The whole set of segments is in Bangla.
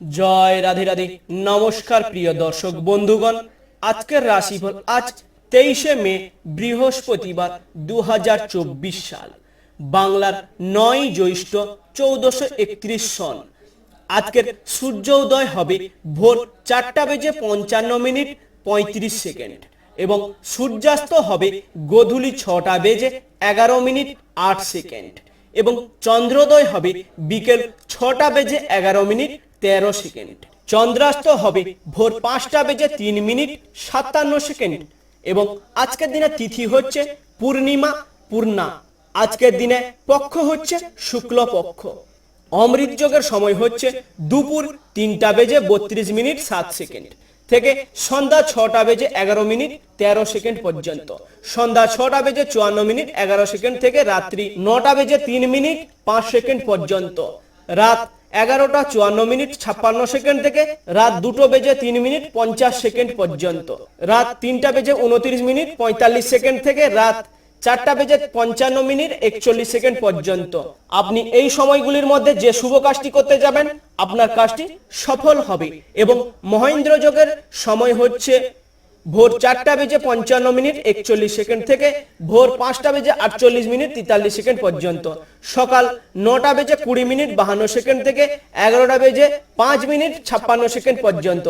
জয় রাধে রাধে। নমস্কার প্রিয় দর্শক বন্ধুগণ, আজকের রাশিফল আজ তেইশে মে, বৃহস্পতিবার দু হাজার চব্বিশ সাল। বাংলার নয় জ্যৈষ্ঠ চৌদ্দশো একত্রিশ সন। আজকের সূর্য উদয় হবে ভোর চারটা বেজে পঞ্চান্ন মিনিট পঁয়ত্রিশ সেকেন্ড এবং সূর্যাস্ত হবে গোধূলি ছটা বেজে এগারো মিনিট আট সেকেন্ড এবং চন্দ্রোদয় হবে বিকেল ছটা বেজে এগারো মিনিট তেরো সেকেন্ড। চন্দ্রাস্ত হবে ভোর পাঁচটা বেজে তিন মিনিট সাতান্ন সেকেন্ড। এবং আজকের দিনে তিথি হচ্ছে পূর্ণিমা, পূর্ণা। আজকের দিনে পক্ষ হচ্ছে শুক্ল পক্ষ অমৃত যোগের সময় হচ্ছে দুপুর তিনটা বেজে বত্রিশ মিনিট সাত সেকেন্ড থেকে সন্ধ্যা ছটা বেজে এগারো মিনিট তেরো সেকেন্ড পর্যন্ত। সন্ধ্যা ছটা বেজে চুয়ান্ন মিনিট এগারো সেকেন্ড থেকে রাত্রি নটা বেজে তিন মিনিট পাঁচ সেকেন্ড পর্যন্ত। রাত এগারোটা চুয়ান্ন মিনিট ছাপ্পান্ন সেকেন্ড থেকে রাত দুটো বেজে তিন মিনিট পঞ্চাশ সেকেন্ড পর্যন্ত। রাত তিনটা বেজে উনত্রিশ মিনিট পঁয়তাল্লিশ সেকেন্ড থেকে রাত চারটা বেজে পঞ্চান্ন মিনিট একচল্লিশ সেকেন্ড পর্যন্ত। আপনি এই সময়গুলির মধ্যে যে শুভ কাজটি করতে যাবেন, আপনার কাজটি সফল হবে এবং মহেন্দ্র যোগের সময় হচ্ছে ভোর চারটা বেজে পঞ্চান্ন মিনিট একচল্লিশ সেকেন্ড থেকে ভোর পাঁচটা বেজে আটচল্লিশ মিনিট তেতাল্লিশ সেকেন্ড পর্যন্ত। সকাল নটা বেজে কুড়ি মিনিট বাহান্ন সেকেন্ড থেকে এগারোটা বেজে পাঁচ মিনিট ছাপ্পান্ন সেকেন্ড পর্যন্ত।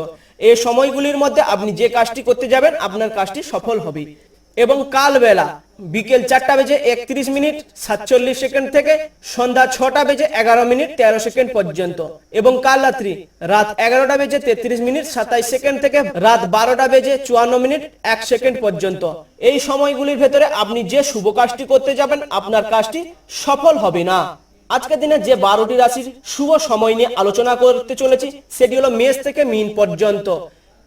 এই সময়গুলির মধ্যে আপনি যে কাজটি করতে যাবেন, আপনার কাজটি সফল হবে। এবং কালবেলা বিকেল চারটা বেজে একত্রিশ মিনিট সাতচল্লিশ সেকেন্ড থেকে সন্ধ্যা ছটা বেজে এগারো মিনিট তেরো সেকেন্ড পর্যন্ত এবং কাল রাত্রি রাত এগারোটা বেজে তেত্রিশ মিনিট সাতাইশ সেকেন্ড থেকে রাত বারোটা বেজে চুয়ান্ন মিনিট এক সেকেন্ড পর্যন্ত। এই সময়গুলির ভেতরে আপনি যে শুভ কাজটি করতে যাবেন, আপনার কাজটি সফল হবে না। আজকের দিনে যে বারোটি রাশির শুভ সময় নিয়ে আলোচনা করতে চলেছি, সেটি হলো মেষ থেকে মিন পর্যন্ত।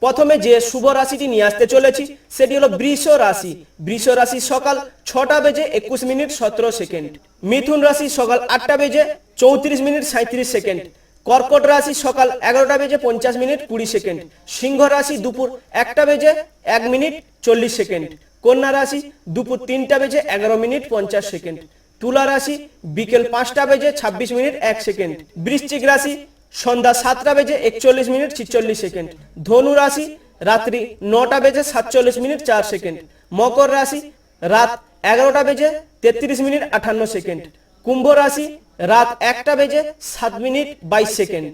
প্রথমে যে শুভ রাশিটি নিয়ে আসতে চলেছি, সেটি হলো বৃষ রাশি। বৃষ রাশি সকাল ছটা বেজে একুশ মিনিট সতেরো সেকেন্ড। মিথুন রাশি সকাল আটটা বেজে চৌত্রিশ মিনিট সাঁত্রিশ সেকেন্ড। কর্কট রাশি সকাল এগারোটা বেজে পঞ্চাশ মিনিট কুড়ি সেকেন্ড। সিংহ রাশি দুপুর একটা বেজে এক মিনিট চল্লিশ সেকেন্ড। কন্যা রাশি দুপুর তিনটা বেজে এগারো মিনিট পঞ্চাশ সেকেন্ড। তুলা রাশি বিকেল পাঁচটা বেজে ছাব্বিশ মিনিট এক সেকেন্ড। বৃশ্চিক রাশি সন্ধ্যা সাতটা বেজে একচল্লিশ মিনিট ছিচল্লিশ সেকেন্ড। ধনু রাশি রাত্রি নটা বেজে সাতচল্লিশ মিনিট চার সেকেন্ড। মকর রাশি রাত এগারোটা বেজে তেত্রিশ মিনিট আঠান্ন সেকেন্ড। কুম্ভ রাশি রাত একটা বেজে সাত মিনিট বাইশ সেকেন্ড।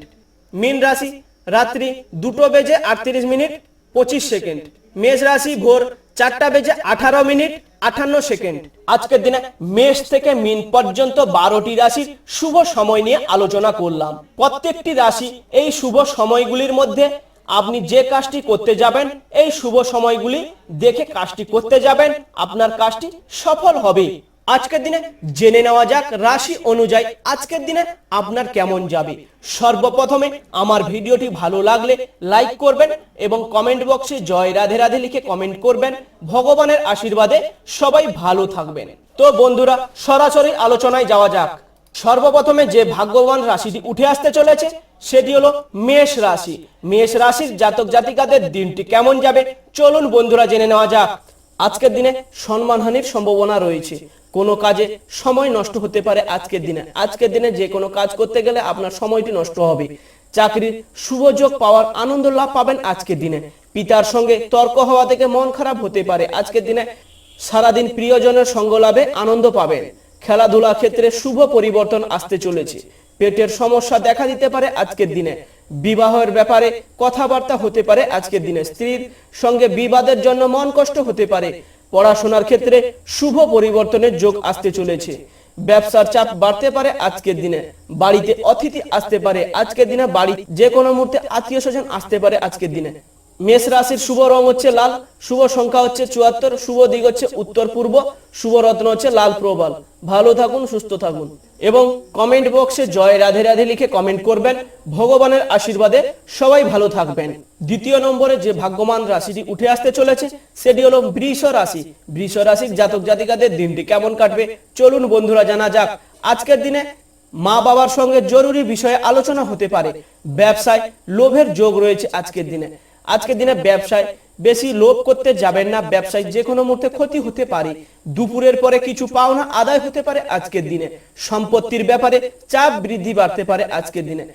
মীন রাশি রাত্রি দুটো বেজে আটত্রিশ মিনিট পঁচিশ সেকেন্ড। মেষ রাশি ভোর চারটা বেজে আঠারো মিনিট, আঠান্ন সেকেন্ড। আজকের দিনে মেষ থেকে মিন পর্যন্ত বারোটি রাশির শুভ সময় নিয়ে আলোচনা করলাম। প্রত্যেকটি রাশি এই শুভ সময়গুলির মধ্যে আপনি যে কাজটি করতে যাবেন, এই শুভ সময়গুলি দেখে কাজটি করতে যাবেন, আপনার কাজটি সফল হবে। আজকের দিনে জেনে নেওয়া যাক রাশি অনুযায়ী আজকের দিনে আপনার কেমন যাবে। সর্বপ্রথমে আমার ভিডিওটি ভালো লাগলে লাইক করবেন এবং কমেন্ট বক্সে জয় রাধে রাধে লিখে কমেন্ট করবেন। ভগবানের আশীর্বাদে সবাই ভালো থাকবেন। তো বন্ধুরা, সরাসরি আলোচনায় যাওয়া যাক। সর্বপ্রথমে যে ভাগ্যবান রাশিটি উঠে আসতে চলেছে, সেটি হলো মেষ রাশি। মেষ রাশির জাতক জাতিকাদের দিনটি কেমন যাবে? চলুন বন্ধুরা জেনে নেওয়া যাক। আজকের দিনে সম্মানহানির সম্ভাবনা রয়েছে। কোনো কাজে সময় নষ্ট হতে পারে আজকের দিনে। আজকের দিনে যে কোনো কাজ করতে গেলে আপনার সময়টি নষ্ট হবে। চাকরির শুভযোগ পাওয়ার আনন্দ লাভ পাবেন আজকের দিনে। পিতার সঙ্গে তর্ক হওয়া থেকে মন খারাপ হতে পারে। আজকের দিনে সারাদিন প্রিয়জনের সঙ্গ লাভে আনন্দ পাবেন। খেলাধুলা ক্ষেত্রে শুভ পরিবর্তন আসতে চলেছে। পেটের সমস্যা দেখা দিতে পারে আজকের দিনে। বিবাহের ব্যাপারে কথাবার্তা হতে পারে আজকের দিনে। স্ত্রীর সঙ্গে বিবাদের জন্য মন কষ্ট হতে পারে। পড়াশোনার ক্ষেত্রে শুভ পরিবর্তনের যোগ আসতে চলেছে। ব্যবসার চাপ বাড়তে পারে আজকের দিনে। বাড়িতে অতিথি আসতে পারে আজকের দিনে। বাড়ি যে কোনো মুহূর্তে আত্মীয় স্বজন আসতে পারে আজকের দিনে। মেষ রাশির শুভ রং হচ্ছে লাল, শুভ সংখ্যা হচ্ছে চুয়াত্তর, শুভ দিক হচ্ছে উত্তর পূর্ব, শুভ রত্ন হচ্ছে লাল প্রবাল। ভালো থাকুন, সুস্থ থাকুন। এবং কমেন্ট বক্সে জয় রাধে রাধে লিখে কমেন্ট করবেন। ভগবানের আশীর্বাদে সবাই ভালো থাকবেন। দ্বিতীয় নম্বরে যে ভাগ্যবান রাশিটি উঠে আসতে চলেছে, সেটি হলো বৃষ রাশি। বৃষ রাশির জাতক জাতিকাদের দিনটি কেমন কাটবে? চলুন বন্ধুরা, জানা যাক। আজকের দিনে মা বাবার সঙ্গে জরুরি বিষয়ে আলোচনা হতে পারে। ব্যবসায় লোভের যোগ রয়েছে আজকের দিনে। আজকের দিনে ব্যবসায় বেশি লোভ করতে যাবেন না। ব্যবসায় যে কোনো মুহূর্তে ক্ষতি হতে পারে। দুপুরের পরে কিছু পাওনা আদায় হতে পারে আজকের দিনে। সম্পত্তির ব্যাপারে চাপ বৃদ্ধি বাড়তে পারে আজকের দিনে।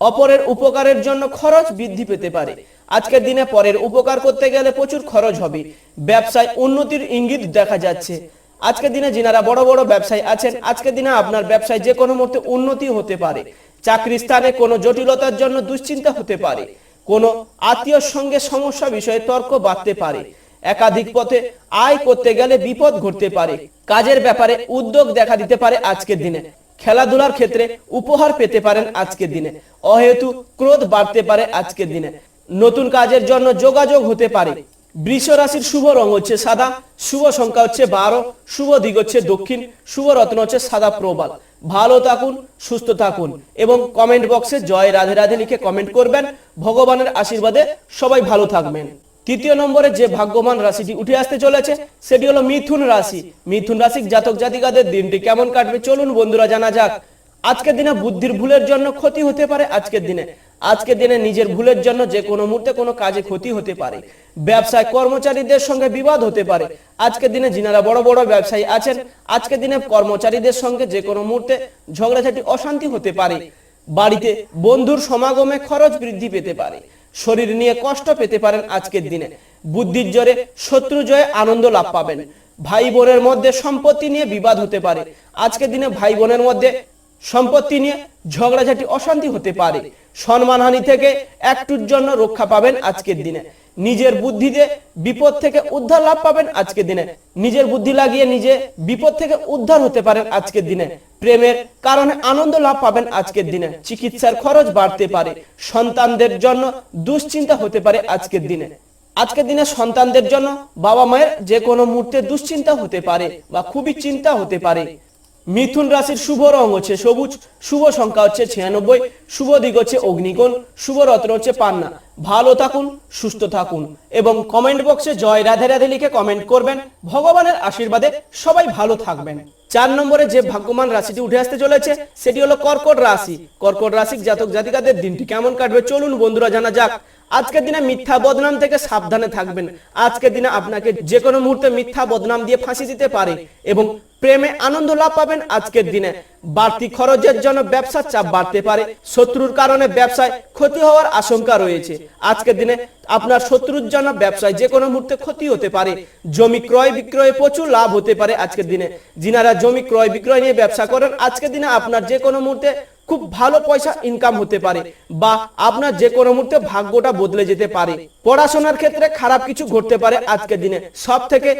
অপরের উপকারের জন্য খরচ বৃদ্ধি পেতে পারে। আজকের দিনে পরের উপকার করতে গেলে প্রচুর খরচ হবে। ব্যবসায় উন্নতির ইঙ্গিত দেখা যাচ্ছে। আজকের দিনে যিনারা বড় বড় ব্যবসায়ী আছেন, আজকের দিনে আপনার ব্যবসায় যে কোনো মুহূর্তে উন্নতি হতে পারে। চাকরি স্থানে কোনো জটিলতার জন্য দুশ্চিন্তা হতে পারে। কোনো আত্মীয়র সঙ্গে সমস্যা বিষয়ে তর্ক বাড়তে পারে। একাধিক পথে আয় করতে গেলে বিপদ ঘটতে পারে। কাজের ব্যাপারে উদ্যোগ দেখা দিতে পারে আজকের দিনে। খেলাধুলার ক্ষেত্রে উপহার পেতে পারেন আজকের দিনে। অহেতু ক্রোধ বাড়তে পারে আজকের দিনে। নতুন কাজের জন্য যোগাযোগ হতে পারে। বৃষ রাশির শুভ রং হচ্ছে সাদা, শুভ সংখ্যা হচ্ছে বারো, শুভ দিক হচ্ছে দক্ষিণ, শুভ রত্ন হচ্ছে সাদা প্রবাল। ভালো থাকুন, সুস্থ থাকুন এবং কমেন্ট বক্সে জয় রাধে রাধে লিখে কমেন্ট করবেন। ভগবানের আশীর্বাদে সবাই ভালো থাকবেন। তৃতীয় নম্বরে যে ভাগ্যবান রাশিটি উঠে আসতে চলেছে, সেটি হলো মিথুন রাশি। মিথুন রাশি জাতক জাতিকাদের দিনটি কেমন কাটবে চলুন বন্ধুরা জানা যাক। আজকের দিনে বুদ্ধির ভুলের জন্য ক্ষতি হতে পারে আজকের দিনে। আজকের দিনে নিজের ভুলের জন্য যে কোনো মুহূর্তে কোনো কাজে ক্ষতি হতে পারে। ব্যবসায় কর্মচারীদের সঙ্গে বিবাদ হতে পারে। আজকের দিনে যিনারা বড় বড় ব্যবসায়ী আছেন। আজকের দিনে কর্মচারীদের সঙ্গে যে কোনো মুহূর্তে ঝগড়াঝাটি, অশান্তি হতে পারে। বাড়িতে বন্ধুর সমাগমে খরচ বৃদ্ধি পেতে পারে। শরীর নিয়ে কষ্ট পেতে পারেন আজকের দিনে। বুদ্ধির জোরে শত্রু জয়ে আনন্দ লাভ পাবেন। ভাই বোনের মধ্যে সম্পত্তি নিয়ে বিবাদ হতে পারে। আজকের দিনে ভাই বোনের মধ্যে সম্পত্তি নিয়ে ঝগড়াঝাটি, অশান্তি হতে পারে। সম্মানহানি থেকে একটুর জন্য রক্ষা পাবেন আজকের দিনে। নিজের বুদ্ধিতে বিপদ থেকে উদ্ধার লাভ পাবেন আজকের দিনে। নিজের বুদ্ধি লাগিয়ে নিজে বিপদ থেকে উদ্ধার হতে পারেন আজকের দিনে। প্রেমের কারণে আনন্দ লাভ পাবেন আজকের দিনে। চিকিৎসার খরচ বাড়তে পারে। সন্তানদের জন্য দুশ্চিন্তা হতে পারে আজকের দিনে। আজকের দিনে সন্তানদের জন্য বাবা মায়ের যে কোনো মুহূর্তে দুশ্চিন্তা হতে পারে বা খুবই চিন্তা হতে পারে। মিথুন রাশির শুভ রং হচ্ছে সবুজ, শুভ সংখ্যা হচ্ছে ছিয়ানব্বই, শুভ দিক হচ্ছে অগ্নিকোণ, শুভ রত্ন হচ্ছে পান্না। ভালো থাকুন, সুস্থ থাকুন এবং কমেন্ট বক্সে জয় রাধে রাধে লিখে কমেন্ট করবেন। ভগবানের আশীর্বাদে সবাই ভালো থাকবেন। চার নম্বরে যে ভাগ্যমান রাশিটি উঠে আসতে চলেছে, সেটি হলো কর্কট রাশি। কর্কট রাশি জাতক জাতিকাদের দিনটি কেমন কাটবে চলুন বন্ধুরা জানা যাক। আজকের দিনে মিথ্যা বদনাম থেকে সাবধানে থাকবেন। আজকের দিনে আপনাকে যে কোনো মুহূর্তে মিথ্যা বদনাম দিয়ে ফাঁসি দিতে পারে এবং প্রেমে আনন্দ লাভ পাবেন আজকের দিনে। বাড়তি খরচের জন্য ব্যবসার চাপ বাড়তে পারে। শত্রুর কারণে ব্যবসায় ক্ষতি হওয়ার আশঙ্কা রয়েছে। আজকের দিনে আপনার শত্রুর জন্য ব্যবসায় যে কোনো মুহূর্তে ক্ষতি হতে পারে। জমি ক্রয় বিক্রয়ে প্রচুর লাভ হতে পারে আজকের দিনে। যিনারা জমি ক্রয় বিক্রয় নিয়ে ব্যবসা করেন, আজকের দিনে আপনার যে কোনো মুহূর্তে খুব ভালো পয়সা ইনকাম হতে পারে বা আপনার যে কোনো মুহূর্তে ভাগ্যটা বদলে যেতে পারে। পড়াশোনার ক্ষেত্রে খারাপ কিছু ঘটতে পারে আজকের দিনে। সব থেকে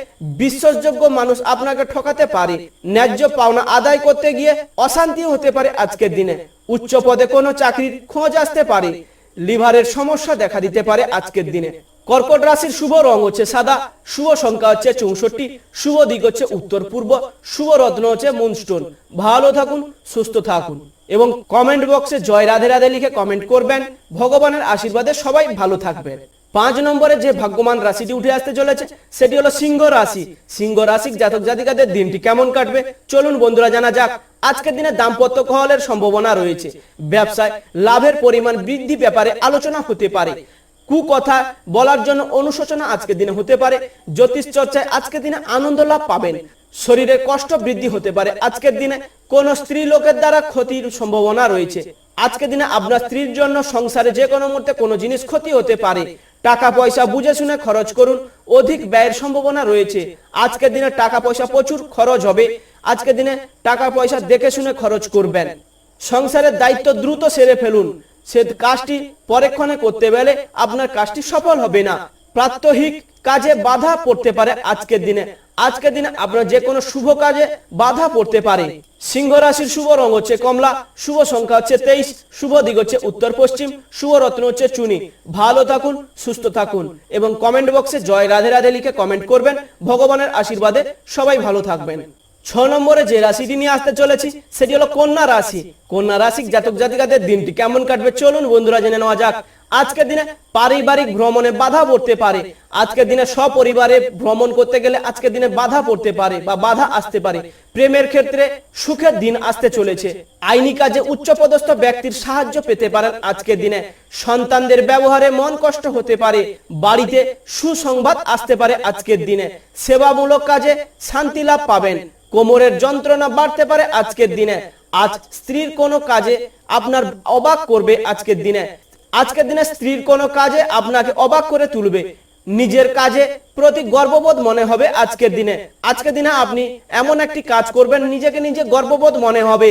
বিশ্বাসযোগ্য মানুষ আপনাকে ঠকাতে পারে। ন্যায্য পাওনা আদায় করতে গিয়ে অশান্তি হতে পারে আজকের দিনে। উচ্চ পদে কোনো চাকরির খোঁজ আসতে পারে। লিভারের সমস্যা দেখা দিতে পারে আজকের দিনে। কর্কট রাশির শুভ রং হচ্ছে সাদা, শুভ সংখ্যা হচ্ছে চৌষট্টি, শুভ দিক হচ্ছে উত্তর পূর্ব, শুভ রত্ন হচ্ছে মুনস্টোন ভালো থাকুন, সুস্থ থাকুন এবং কমেন্ট বক্সে জয় রাধে রাধে লিখে কমেন্ট করবেন। ভগবানের আশীর্বাদে সবাই ভালো থাকবেন। পাঁচ নম্বরে যে ভাগ্যবান রাশিটি উঠে আসতে চলেছে, সেটি হলো সিংহ রাশি। সিংহ রাশি জাতক জাতিকাদের দিনটি কেমন কাটবে? চলুন বন্ধুরা, জানা যাক। আজকের দিনে দাম্পত্য কহলের সম্ভাবনা রয়েছে। ব্যবসায় লাভের পরিমাণ বৃদ্ধি ব্যাপারে আলোচনা হতে পারে। কুকথা বলার জন্য অনুশোচনা আজকের দিনে হতে পারে জ্যোতিষ চর্চায় আজকের দিনে আনন্দ লাভ পাবেন, শরীরে কষ্ট বৃদ্ধি হতে পারে, আজকের দিনে কোন স্ত্রী লোকের দ্বারা ক্ষতির সম্ভাবনা রয়েছে আজকের দিনে আপনার স্ত্রীর জন্য সংসারে যে কোনো মুহূর্তে কোনো জিনিস ক্ষতি হতে পারে, টাকা পয়সা বুঝে শুনে খরচ করুন, অধিক ব্যয়ের সম্ভাবনা রয়েছে, আজকের দিনে টাকা পয়সা প্রচুর খরচ হবে, আজকের দিনে টাকা পয়সা দেখে শুনে খরচ করবেন, সংসারের দায়িত্ব দ্রুত সেরে ফেলুন সে কাজটি পরেক্ষণে করতে গেলে আপনার কাজটি সফল হবে না। প্রাত্যহিক কাজে বাধা পড়তে পারে আজকের দিনে। আজকের দিনে আপনার যে কোনো শুভ কাজে বাধা পড়তে পারে। সিংহ রাশির শুভ রং হচ্ছে কমলা, শুভ সংখ্যা হচ্ছে তেইশ, শুভ দিক হচ্ছে উত্তর পশ্চিম, শুভ রত্ন হচ্ছে চুনি। ভালো থাকুন, সুস্থ থাকুন এবং কমেন্ট বক্সে জয় রাধে রাধে লিখে কমেন্ট করবেন। ভগবানের আশীর্বাদে সবাই ভালো থাকবেন। ছ নম্বরে যে রাশিটি নিয়ে আসতে চলেছি, সেটি হলো কন্যা রাশি। কন্যা রাশি জাতক জাতিকাদের দিনটি কেমন কাটবে? চলুন বন্ধুরা জেনে নেওয়া যাক। আজকের দিনে পারিবারিক ভ্রমণে বাধা পড়তে পারে। আজকের দিনে সপরিবারে ভ্রমণ করতে গেলে আজকের দিনে বাধা পড়তে পারে বা বাধা আসতে পারে। প্রেমের ক্ষেত্রে সুখের দিন আসতে চলেছে। আইনি কাজে উচ্চপদস্থ ব্যক্তির সাহায্য পেতে পারেন আজকের দিনে। সন্তানদের ব্যবহারে মন কষ্ট হতে পারে। বাড়িতে সুসংবাদ আসতে পারে আজকের দিনে। সেবামূলক কাজে শান্তি লাভ পাবেন। কোমরের যন্ত্রণা বাড়তে পারে আজকের দিনে। আজ স্ত্রীর কোনো কাজে আপনার অবাক করবে আজকের দিনে। আজকের দিনে স্ত্রীর কোনো কাজে আপনাকে অবাক করে তুলবে। নিজের কাজে প্রতি গর্ববোধ মনে হবে আজকের দিনে। আজকের দিনে আপনি এমন একটি কাজ করবেন, নিজেকে নিজে গর্ববোধ মনে হবে।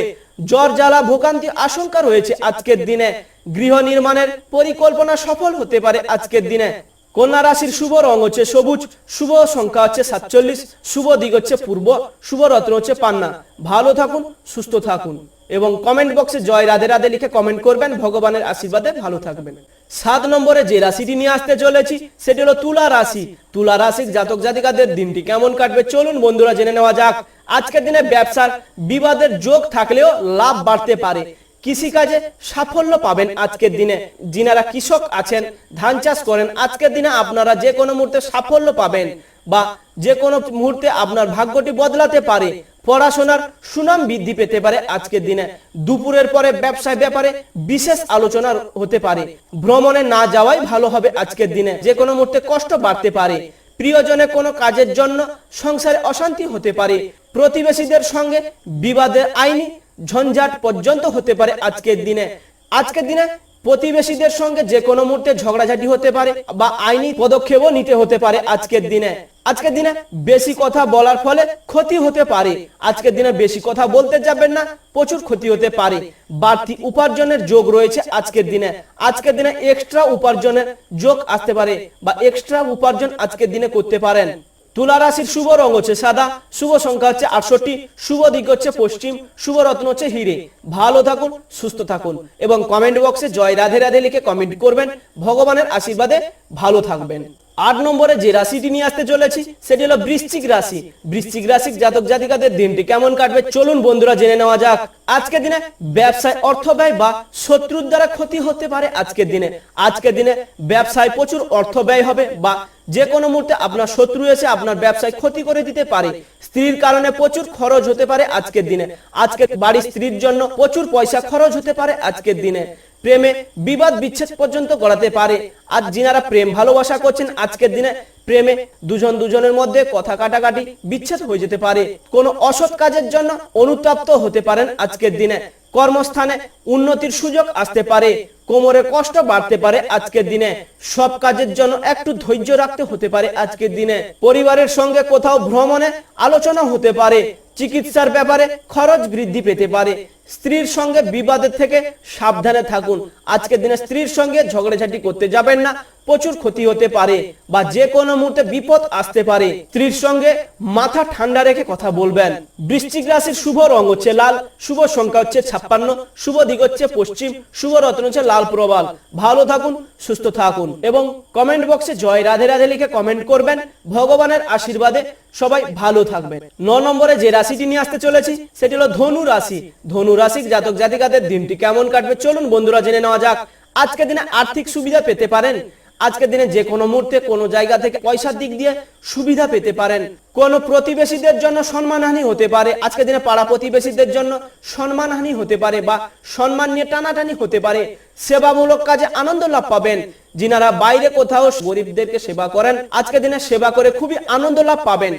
জ্বর, জ্বালা, ভোগান্তি আশঙ্কা রয়েছে আজকের দিনে। গৃহ নির্মাণের পরিকল্পনা সফল হতে পারে আজকের দিনে। কন্যা রাশির শুভ রং হচ্ছে সবুজ, শুভ সংখ্যা হচ্ছে সাতচল্লিশ, শুভ দিক হচ্ছে পূর্ব, শুভ রত্ন হচ্ছে পান্না। ভালো থাকুন, সুস্থ থাকুন এবং কমেন্ট বক্সে জয় রাধে রাধে লিখে কমেন্ট করবেন, ভগবানের আশীর্বাদে ভালো থাকবেন। সাত নম্বরে যে রাশিটি নিয়ে আসতে চলেছি, সেটি হলো তুলা রাশি। তুলা রাশির জাতক জাতিকাদের দিনটি কেমন কাটবে চলুন বন্ধুরা জেনে নেওয়া যাক। আজকের দিনে ব্যবসার বিবাদের যোগ থাকলেও লাভ বাড়তে পারে। কৃষিকাজে সাফল্য পাবেন আজকের দিনে। যিনারা কৃষক আছেন, ধান চাষ করেন, আজকের দিনে আপনারা যে কোনো মুহূর্তে সাফল্য পাবেন বা যে কোনো মুহূর্তে আপনার ভাগ্যটি বদলাতে পারে। পড়াশোনার সুনাম বৃদ্ধি পেতে পারে আজকের দিনে। দুপুরের পরে ব্যবসায় ব্যাপারে বিশেষ আলোচনা হতে পারে। ভ্রমণে না যাওয়াই ভালো হবে আজকের দিনে। যে কোনো মুহূর্তে কষ্ট বাড়তে পারে। প্রিয়জনে কোনো কাজের জন্য সংসারে অশান্তি হতে পারে। প্রতিবেশীদের সঙ্গে বিবাদের আইনি ঝঞ্ঝাট পর্যন্ত হতে পারে আজকের দিনে। আজকের দিনে প্রতিবেশীদের সঙ্গে যে কোনো মুহূর্তে ঝগড়াঝাটি হতে পারে বা আইনি পদক্ষেপও নিতে হতে পারে আজকের দিনে। আজকের দিনে বেশি কথা বলার ফলে ক্ষতি হতে পারে। আজকের দিনে বেশি কথা বলতে যাবেন না, প্রচুর ক্ষতি হতে পারে। বাড়তি উপার্জনের যোগ রয়েছে আজকের দিনে। আজকের দিনে এক্সট্রা উপার্জনের যোগ আসতে পারে বা এক্সট্রা উপার্জন আজকের দিনে করতে পারেন। তুলা রাশির শুভ রং হচ্ছে সাদা, শুভ সংখ্যা হচ্ছে আটষট্টি, শুভ দিক হচ্ছে পশ্চিম, শুভ রত্ন হচ্ছে হিরে। ভালো থাকুন, সুস্থ থাকুন এবং কমেন্ট বক্সে জয় রাধে রাধে লিখে কমেন্ট করবেন। ভগবানের আশীর্বাদে ভালো থাকবেন। আট নম্বরে যে রাশিটি নিয়ে আসতে চলেছি, সেটি হলো বৃশ্চিক রাশি। বৃশ্চিক রাশির জাতক জাতিকাদের দিনটি কেমন কাটবে চলুন বন্ধুরা জেনে নেওয়া যাক। আজকের দিনে ব্যবসায় অর্থ ব্যয় বা শত্রুর দ্বারা ক্ষতি হতে পারে আজকের দিনে। আজকের দিনে ব্যবসায় প্রচুর অর্থ ব্যয় হবে বা যে কোনো মুহূর্তে আপনার শত্রু এসে আপনার ব্যবসায় ক্ষতি করে দিতে পারে। স্ত্রীর কারণে প্রচুর খরচ হতে পারে আজকের দিনে। আজকে বাড়ির স্ত্রীর জন্য প্রচুর পয়সা খরচ হতে পারে আজকের দিনে। প্রেমে বিবাদ বিচ্ছেদ পর্যন্ত গড়াতে পারে। আর যিনারা প্রেম ভালোবাসা করছেন, আজকের দিনে প্রেমে দুজন দুজনের মধ্যে কথা কাটাকাটি বিচ্ছেদ হয়ে যেতে পারে। কোনো অসৎ কাজের জন্য অনুতপ্ত হতে পারেন আজকের দিনে। কর্মস্থানে উন্নতির সুযোগ আসতে পারে, কোমরে কষ্ট বাড়তে পারে আজকের দিনে। সব কাজের জন্য একটু ধৈর্য রাখতে হতে পারে আজকের দিনে। পরিবারের সঙ্গে কোথাও ভ্রমণে আলোচনা হতে পারে, চিকিৎসার ব্যাপারে খরচ বৃদ্ধি পেতে পারে। স্ত্রীর সঙ্গে বিবাদের থেকে সাবধানে থাকুন। আজকের দিনে স্ত্রীর সঙ্গে ঝগড়াঝাটি করতে যাবেন না। প্রচুর ক্ষতি হতে পারে বা যে কোনো মুহূর্তে বিপদ আসতে পারে। স্ত্রীর সঙ্গে মাথা ঠান্ডা রেখে কথা বলবেন। বৃশ্চিক রাশির শুভ রং হচ্ছে লাল, শুভ সংখ্যা হচ্ছে ছাপ্পান্ন, শুভ দিক হচ্ছে পশ্চিম, শুভ রত্ন হচ্ছে লাল প্রবাল। ভালো থাকুন, সুস্থ থাকুন এবং কমেন্ট বক্সে জয় রাধে রাধে লিখে কমেন্ট করবেন। ভগবানের আশীর্বাদে সবাই ভালো থাকবেন। ন নম্বরে যে রাশিটি নিয়ে আসতে চলেছি, সেটি হলো ধনু রাশি। ধনু রাশির জাতক জাতিকাদের দিনটি কেমন কাটবে চলুন বন্ধুরা জেনে নেওয়া যাক। আজকে দিনে আর্থিক সুবিধা পেতে পারেন। আজকের দিনে যে কোনো মুহূর্তে কোনো জায়গা থেকে পয়সার দিক দিয়ে সুবিধা পেতে পারেন। কোন প্রতিবেশীদের জন্য সম্মানহানি হতে পারে। আজকের দিনে পাড়া প্রতিবেশীদের জন্য সম্মানহানি হতে পারে বা সম্মান নিয়ে টানাটানি হতে পারে। সেবামূলক কাজে আনন্দ লাভ পাবেন। যিনারা বাইরে কোথাও গরিবদেরকে সেবা করেন, আজকের দিনে সেবা করে খুবই আনন্দ লাভ পাবেন।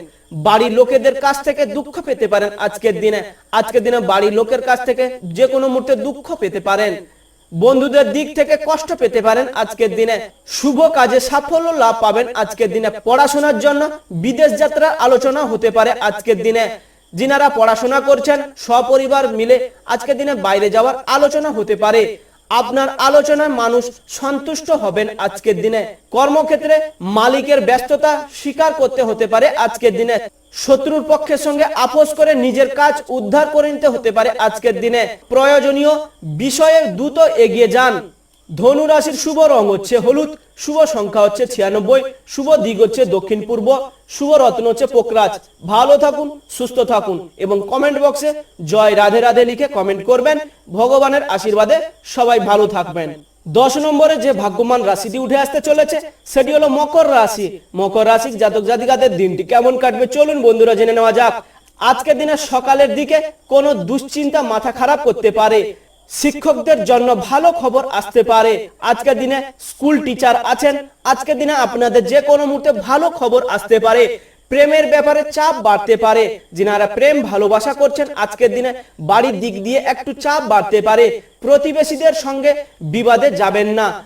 বাড়ির লোকেদের কাছ থেকে দুঃখ পেতে পারেন আজকের দিনে। আজকের দিনে বাড়ির লোকের কাছ থেকে যে কোনো মুহূর্তে দুঃখ পেতে পারেন। বন্ধুদের দিক থেকে কষ্ট পেতে পারেন। আজকের দিনে শুভ কাজে সাফল্য লাভ পাবেন। আজকের দিনে পড়াশোনার জন্য বিদেশ যাত্রার আলোচনা হতে পারে। আজকের দিনে যিনারা পড়াশোনা করছেন, সপরিবার মিলে আজকের দিনে বাইরে যাওয়ার আলোচনা হতে পারে। আপনার আলোচনায় মানুষ সন্তুষ্ট হবেন আজকের দিনে। কর্মক্ষেত্রে মালিকের ব্যস্ততা স্বীকার করতে হতে পারে আজকের দিনে। শত্রুর পক্ষের সঙ্গে আপোষ করে নিজের কাজ উদ্ধার করে নিতে হতে পারে আজকের দিনে। প্রয়োজনীয় বিষয়ে দ্রুত এগিয়ে যান। ধনু রাশির শুভ রং হচ্ছে হলুদ, শুভ সংখ্যা হচ্ছে ছিয়ানব্বই, শুভ দিক হচ্ছে দক্ষিণ পূর্ব, শুভ রত্ন হচ্ছে পোকরাজ। ভালো থাকুন, সুস্থ থাকুন এবং কমেন্ট বক্সে জয় রাধে রাধে লিখে কমেন্ট করবেন। ভগবানের আশীর্বাদে সবাই ভালো থাকবেন। দশ নম্বরে যে ভাগ্যমান রাশিটি উঠে আসতে চলেছে, সেটি হলো মকর রাশি। মকর রাশি জাতক জাতিকাদের দিনটি কেমন কাটবে চলুন বন্ধুরা জেনে নেওয়া যাক। আজকের দিনে সকালের দিকে কোনো দুশ্চিন্তা মাথা খারাপ করতে পারে। শিক্ষকদের জন্য ভালো খবর আসতে পারে। আজকের দিনে স্কুল টিচার আছেন। আজকের দিনে আপনাদের যে কোনো মুহূর্তে ভালো খবর আসতে পারে। প্রেমের ব্যাপারে চাপ বাড়তে পারে। যিনারা প্রেম ভালোবাসা করছেন, আজকের দিনে বাড়ির দিক দিয়ে একটু চাপ বাড়তে পারে। প্রতিবেশীদের সঙ্গে বিবাদে যাবেন না।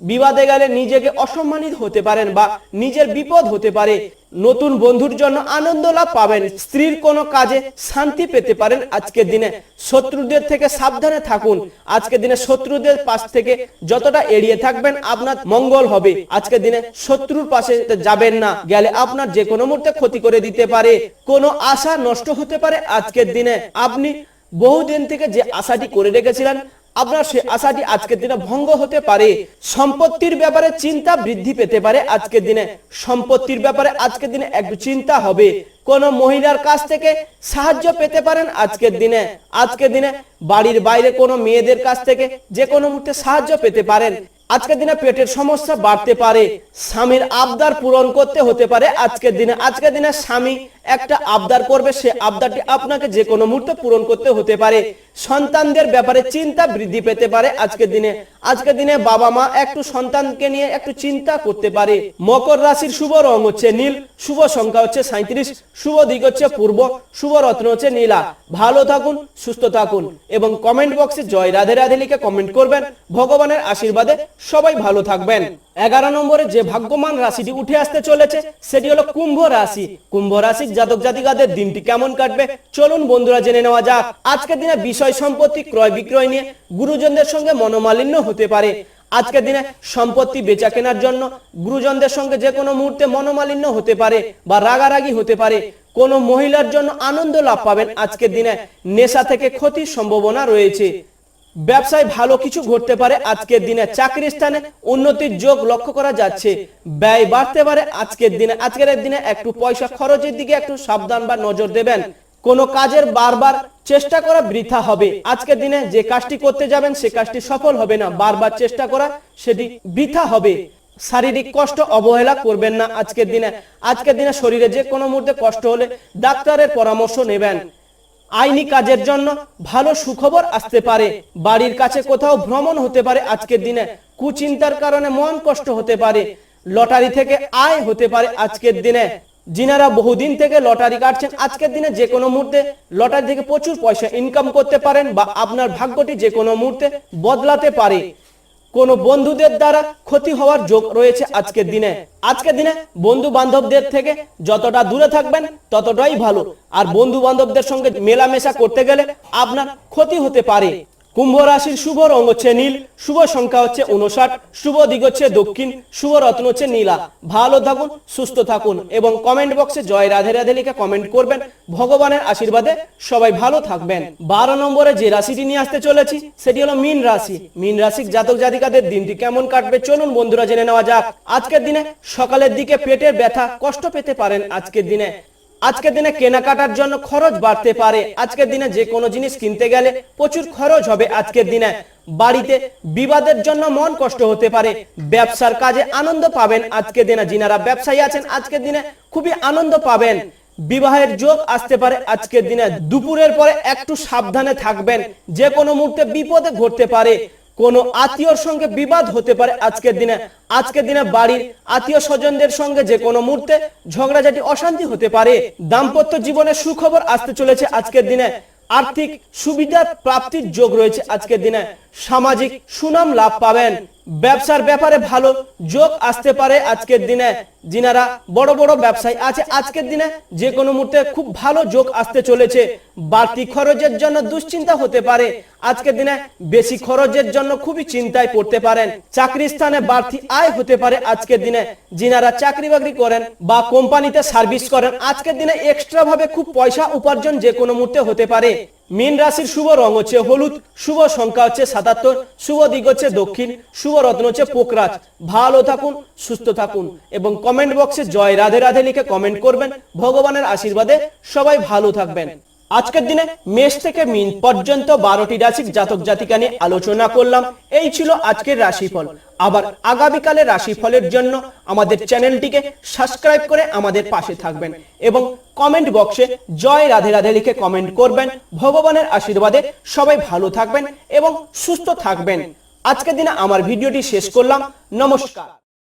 বিবাদে গেলে নিজেকে অসম্মানিত হতে পারেন বা নিজের বিপদ হতে পারে। নতুন বন্ধুর জন্য আনন্দ লাভ পাবেন। স্ত্রীর কোনো কাজে শান্তি পেতে পারেন আজকের দিনে। শত্রুদের থেকে সাবধানে থাকুন। আজকের দিনে শত্রুদের পাশ থেকে যতটা এড়িয়ে থাকবেন, আপনার মঙ্গল হবে। আজকের দিনে শত্রুর পাশে যাবেন না। গেলে আপনার যে কোনো মুহূর্তে ক্ষতি করে দিতে পারে। কোনো আশা নষ্ট হতে পারে আজকের দিনে। আপনি বহুদিন থেকে যে আশাটি করে রেখেছিলেন আপনার সে আশাটি আজকের দিনে ভঙ্গ হতে পারে, সম্পত্তির ব্যাপারে চিন্তা বৃদ্ধি পেতে পারে, আজকের দিনে সম্পত্তির ব্যাপারে আজকের দিনে একটু চিন্তা হবে। কোন মহিলার কাছ থেকে সাহায্য পেতে পারেন আজকের দিনে? আজকের দিনে বাড়ির বাইরে কোনো মেয়েদের কাছ থেকে যে কোনো মুহূর্তে সাহায্য পেতে পারেন। আজকের দিনে পেটের সমস্যা বাড়তে পারে, স্বামীর আবদার পূরণ করতে হতে পারে আজকের দিনে। আজকের দিনে স্বামী একটা আবদার করবে, সে আবদারটি আপনাকে যে কোনো মুহূর্তে পূরণ করতে হতে পারে। সন্তানদের ব্যাপারে চিন্তা বৃদ্ধি পেতে পারে আজকের দিনে। আজকের দিনে বাবা মা একটু সন্তানকে নিয়ে একটু চিন্তা করতে পারে। মকর রাশির শুভ রং হচ্ছে নীল, শুভ সংখ্যা হচ্ছে সাঁত্রিশ শুভ দিক হচ্ছে পূর্ব, শুভ রত্ন হচ্ছে নীলা। ভালো থাকুন, সুস্থ থাকুন এবং কমেন্ট বক্সে জয় রাধে রাধে লিখে কমেন্ট করবেন। ভগবানের আশীর্বাদে সবাই ভালো থাকবেন। এগারো নম্বরে যে ভাগ্যমান রাশিটি উঠে আসতে চলেছে, সেটি হলো কুম্ভ রাশি। কুম্ভ রাশির জাতক জাতিকাদের দিনটি কেমন কাটবে? চলুন বন্ধুরা জেনে নেওয়া যাক। আজকের দিনে বিষয় সম্পত্তি, ক্রয় বিক্রয় নিয়ে গুরুজনদের সঙ্গে মনোমালিন্য হতে পারে। আজকের দিনে সম্পত্তি বেচা কেনার জন্য গুরুজনদের সঙ্গে যে কোনো মুহূর্তে মনোমালিন্য হতে পারে বা রাগারাগি হতে পারে। কোনো মহিলার জন্য আনন্দ লাভ পাবেন আজকের দিনে। নেশা থেকে ক্ষতির সম্ভাবনা রয়েছে। ব্যবসায় ভালো কিছু ঘটতে পারে, আজকের দিনে চাকরি স্থানে উন্নতির যোগ লক্ষ্য করা যাচ্ছে। ব্যয় বাড়তে পারে, আজকের দিনে আজকের দিনে একটু পয়সা খরচের দিকে একটু সাবধান বা নজর দেবেন। কোনো কাজের বারবার চেষ্টা করা বৃথা হবে। আজকের দিনে যে কাজটি করতে যাবেন, সে কাজটি সফল হবে না। বারবার চেষ্টা করা, সেটি বৃথা হবে। শারীরিক কষ্ট অবহেলা করবেন না আজকের দিনে। আজকের দিনে শরীরে যে কোনো মুহূর্তে কষ্ট হলে ডাক্তারের পরামর্শ নেবেন। আইনি কাজের জন্য ভালো সুখবর আসতে পারে। বাড়ির কাছে কোথাও ভ্রমণ হতে পারে আজকের দিনে। কুচিন্তার কারণে মন কষ্ট হতে পারে। লটারি থেকে আয় হতে পারে আজকের দিনে। যিনারা বহুদিন থেকে লটারি কাটছেন। আজকের দিনে যে কোনো মুহূর্তে লটারি থেকে প্রচুর পয়সা ইনকাম করতে পারেন বা আপনার ভাগ্যটি যে কোনো মুহূর্তে বদলাতে পারে। কোন বন্ধুদের দ্বারা ক্ষতি হওয়ার যোগ রয়েছে আজকের দিনে। আজকের দিনে বন্ধু বান্ধবদের থেকে যতটা দূরে থাকবেন ততটাই ভালো। আর বন্ধু বান্ধবদের সঙ্গে মেলামেশা করতে গেলে আপনার ক্ষতি হতে পারে। কুম্ভ রাশির শুভ রং হচ্ছে নীল, শুভ সংখ্যা হচ্ছে উনষাট শুভ দিক হচ্ছে দক্ষিণ, শুভ রত্ন হচ্ছে নীলা। ভালো থাকুন, সুস্থ থাকুন এবং কমেন্ট বক্সে জয় রাধে রাধে লিখে কমেন্ট করবেন। ভগবানের আশীর্বাদে সবাই ভালো থাকবেন। বারো নম্বরে যে রাশিটি নিয়ে আসতে চলেছি, সেটি হলো মীন রাশি। মীন রাশির জাতক জাতিকাদের দিনটি কেমন কাটবে চলুন বন্ধুরা জেনে নেওয়া যাক। আজকের দিনে সকালের দিকে পেটের ব্যথা কষ্ট পেতে পারেন আজকের দিনে। আজকের দিনে কেনাকাটার জন্য খরচ বাড়তে পারে। আজকের দিনে যে কোনো জিনিস কিনতে গেলে প্রচুর খরচ হবে আজকের দিনে। বাড়িতে বিবাদের জন্য মন কষ্ট হতে পারে। ব্যবসার কাজে আনন্দ পাবেন আজকের দিনে। যিনারা ব্যবসায়ী আছেন, আজকের দিনে খুবই আনন্দ পাবেন। বিবাহের যোগ আসতে পারে আজকের দিনে। দুপুরের পরে একটু সাবধানে থাকবেন। যে কোনো মুহূর্তে বিপদে ঘটতে পারে। কোন আত্মীয়র সঙ্গে বিবাদ হতে পারে আজকের দিনে। আজকের দিনে বাড়ির আত্মীয় স্বজনদের সঙ্গে যে কোনো মুহূর্তে ঝগড়াঝাটি, অশান্তি হতে পারে। দাম্পত্য জীবনে সুখবর আসতে চলেছে আজকের দিনে। আর্থিক সুবিধা প্রাপ্তির যোগ রয়েছে আজকের দিনে। সামাজিক সুনাম লাভ পাবেন। ব্যবসার ব্যাপারে ভালো যোগ আসতে পারে আজকের দিনে। যিনারা বড় বড় ব্যবসায়ী আছে, আজকের দিনে যে কোনো মুহূর্তে খুব ভালো যোগ আসতে চলেছে। বাড়তি খরচের জন্য দুশ্চিন্তা হতে পারে। আজকের দিনে বেশি খরচের জন্য খুবই চিন্তায় পড়তে পারেন। চাকরি স্থানে বাড়তি আয় হতে পারে আজকের দিনে। যিনারা চাকরি বাকরি করেন বা কোম্পানিতে সার্ভিস করেন, আজকের দিনে এক্সট্রা ভাবে খুব পয়সা উপার্জন যে কোনো মুহূর্তে হতে পারে। মীন রাশির শুভ রং হচ্ছে হলুদ, শুভ সংখ্যা হচ্ছে সাতাত্তর, শুভ দিক হচ্ছে দক্ষিণ, শুভ রত্ন হচ্ছে পোকরাজ। ভালো থাকুন, সুস্থ থাকুন এবং কমেন্ট বক্সে জয় রাধে রাধে লিখে কমেন্ট করবেন। ভগবানের আশীর্বাদে সবাই ভালো থাকবেন। আজকের দিনে মেষ থেকে মিন পর্যন্ত বারোটি রাশির জাতক জাতিকা নিয়ে আলোচনা করলাম। এই ছিল আজকের রাশিফল। আবার আগামীকালের রাশিফলের জন্য আমাদের চ্যানেলটিকে সাবস্ক্রাইব করে আমাদের পাশে থাকবেন এবং কমেন্ট বক্সে জয় রাধে রাধে লিখে কমেন্ট করবেন। ভগবানের আশীর্বাদে সবাই ভালো থাকবেন এবং সুস্থ থাকবেন। আজকের দিনে আমার ভিডিওটি শেষ করলাম। নমস্কার।